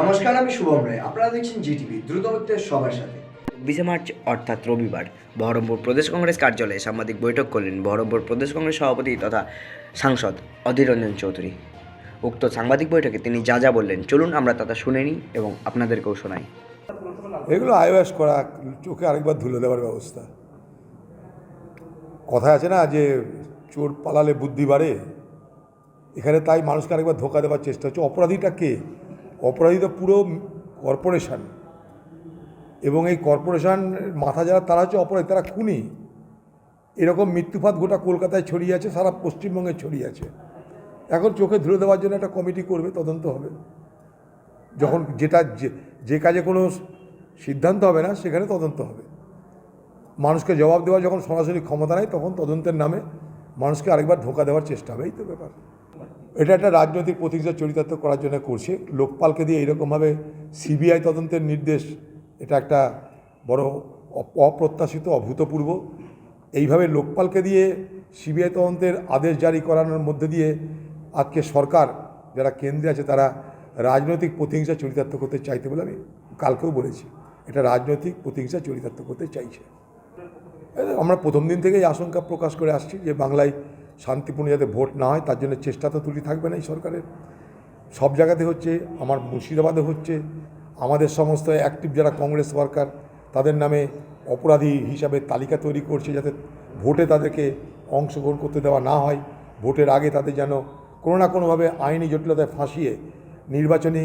নমস্কার আমি শুভম রায়। আপনারা দেখছেন জিটিভি দ্রুত হচ্ছে সবার সাথে। চব্বিশে মার্চ অর্থাৎ রবিবার বহরমপুর প্রদেশ কংগ্রেস কার্যালয়ে সাংবাদিক বৈঠক করলেন বহরমপুর প্রদেশ কংগ্রেস সভাপতি তথা সাংসদ অধীর রঞ্জন চৌধুরী। উক্ত সাংবাদিক বৈঠকে তিনি যা যা বললেন চলুন আমরা তা শুনে নিই এবং আপনাদেরকেও শোনাই। এগুলো আইওয়াস করা চোখে আরেকবার ধুলে দেওয়ার ব্যবস্থা। কথা আছে না যে চোর পালালে বুদ্ধি বাড়ে? এখানে তাই মানুষকে আরেকবার ধোকা দেওয়ার চেষ্টা হচ্ছে। অপরাধীটা কে? অপরাধী তো পুরো কর্পোরেশন এবং এই কর্পোরেশন মাথা যারা, তারা হচ্ছে অপরাধী, তারা খুনি। এরকম মৃত্যুপাত গোটা কলকাতায় ছড়িয়ে আছে, সারা পশ্চিমবঙ্গে ছড়িয়ে আছে। এখন চোখে ধুলে দেওয়ার জন্য একটা কমিটি করবে, তদন্ত হবে। যখন যেটা যে যে কাজে কোনো সিদ্ধান্ত হবে না, সেখানে তদন্ত হবে। মানুষকে জবাব দেওয়া যখন সরাসরি ক্ষমতা নেই, তখন তদন্তের নামে মানুষকে আরেকবার ধোকা দেওয়ার চেষ্টা হবে, এই তো ব্যাপার। এটা একটা রাজনৈতিক প্রতিষ্ঠা চরিতার্থ করার জন্য করছে। লোকপালকে দিয়ে এইরকমভাবে সিবিআই তদন্তের নির্দেশ, এটা একটা বড় অপ্রত্যাশিত, অভূতপূর্ব। এইভাবে লোকপালকে দিয়ে সিবিআই তদন্তের আদেশ জারি করানোর মধ্যে দিয়ে আজকে সরকার, যারা কেন্দ্রে আছে, তারা রাজনৈতিক প্রতিহিংসা চরিতার্থ করতে চাইতে বলে আমি কালকেও বলেছি। এটা রাজনৈতিক প্রতিহিংসা চরিতার্থ করতে চাইছে। আমরা প্রথম দিন থেকেই আশঙ্কা প্রকাশ করে আসছি যে বাংলায় শান্তিপূর্ণ যাতে ভোট না হয়, তার জন্য চেষ্টা তো তুলি থাকবে না এই সরকারের। সব জায়গাতে হচ্ছে, আমার মুর্শিদাবাদে হচ্ছে, আমাদের সমস্ত অ্যাক্টিভ যারা কংগ্রেস ওয়ার্কার তাদের নামে অপরাধী হিসাবে তালিকা তৈরি করছে যাতে ভোটে তাদেরকে অংশগ্রহণ করতে দেওয়া না হয়। ভোটের আগে তাদের যেন কোনো না কোনোভাবে আইনি জটিলতায় ফাঁসিয়ে নির্বাচনী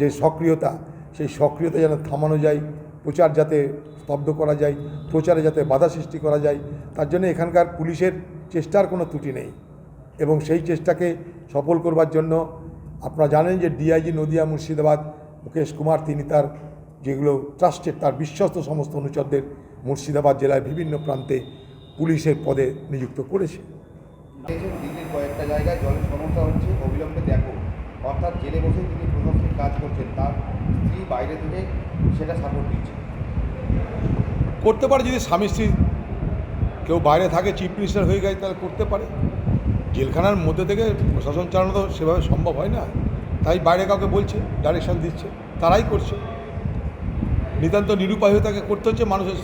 যে সক্রিয়তা, সেই সক্রিয়তা যেন থামানো যায়, প্রচার যাতে স্তব্ধ করা যায়, প্রচারে যাতে বাধা সৃষ্টি করা যায়, তার জন্য এখানকার পুলিশের চেষ্টার কোনো ত্রুটি নেই এবং সেই চেষ্টাকে সফল করবার জন্য আপনারা জানেন যে ডিআইজি নদিয়া মুর্শিদাবাদ মুকেশ কুমার তিনি তার যেগুলো ট্রাস্টের তার বিশ্বস্ত সমস্ত অনুচরদের মুর্শিদাবাদ জেলায় বিভিন্ন প্রান্তে পুলিশের পদে নিযুক্ত করেছে। দিল্লির কয়েকটা জায়গায় জলের সমস্যা হচ্ছে অবিলম্বে দেখো। অর্থাৎ জেলে বসে তিনি প্রশাসনিক কাজ করছেন তার স্ত্রী বাইরে থেকে সেটা সাপোর্ট দিচ্ছে করতে পারে যদি স্বামী স্ত্রী কেউ বাইরে থাকে চিফ মিনিস্টার হয়ে গেছে তাহলে করতে পারে। জেলখানার মধ্যে থেকে প্রশাসন চালানো তো সেভাবে সম্ভব হয় না। তাই বাইরে কাউকে বলছে ডাইরেকশান দিচ্ছে তারাই করছে। নিতান্ত নিরুপায় হয়ে তাকে করতে হচ্ছে মানুষের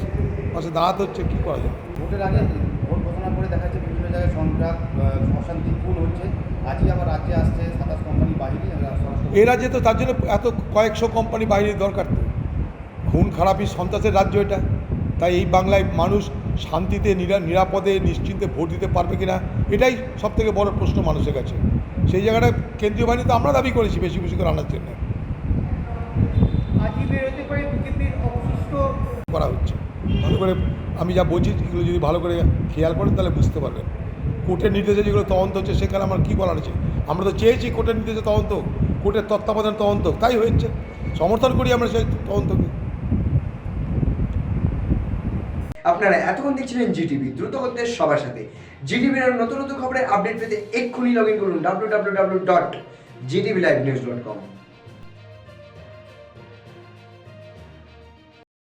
পাশে দাঁড়াতে হচ্ছে কী করা যায়? ভোটের আগে ভোট ঘোষণা করে দেখা যাচ্ছে বিভিন্ন জায়গায় সংঘাত আহ, অশান্তি হচ্ছে। আজই আবার রাজ্যে আসছে সাতাশ কোম্পানি বাহিনী স্বরাষ্ট্র এ রাজ্যে তো তার জন্য এত কয়েকশো কোম্পানি বাহিনীর দরকার খুন খারাপই সন্ত্রাসের রাজ্য এটা। তাই এই বাংলায় মানুষ শান্তিতে নিরা নিরাপদে নিশ্চিন্তে ভোট দিতে পারবে কিনা এটাই সব থেকে বড় প্রশ্ন মানুষের কাছে। সেই জায়গাটা কেন্দ্রীয় বাহিনী তো আমরা দাবি করেছি বেশি বেশি করে আনার জন্য। করা হচ্ছে। ভালো করে আমি যা বলছি এগুলো যদি ভালো করে খেয়াল করেন তাহলে বুঝতে পারবেন। কোর্টের নির্দেশে যেগুলো তদন্ত হচ্ছে সেখানে আমার কী বলার আছে? আমরা তো চেয়েছি কোর্টের নির্দেশে তদন্ত কোর্টের তত্ত্বাবধান তদন্ত তাই হয়েছে। সমর্থন করি আমরা সেই তদন্তকে আপনারা এতক্ষণ দেখছিলেন জিটিভি, দ্রুত করতে সবার সাথে। জিটিভির নতুন নতুন খবরের আপডেট পেতে এক্ষুনি লগ ইন করুন W W W dot ZTV live news dot com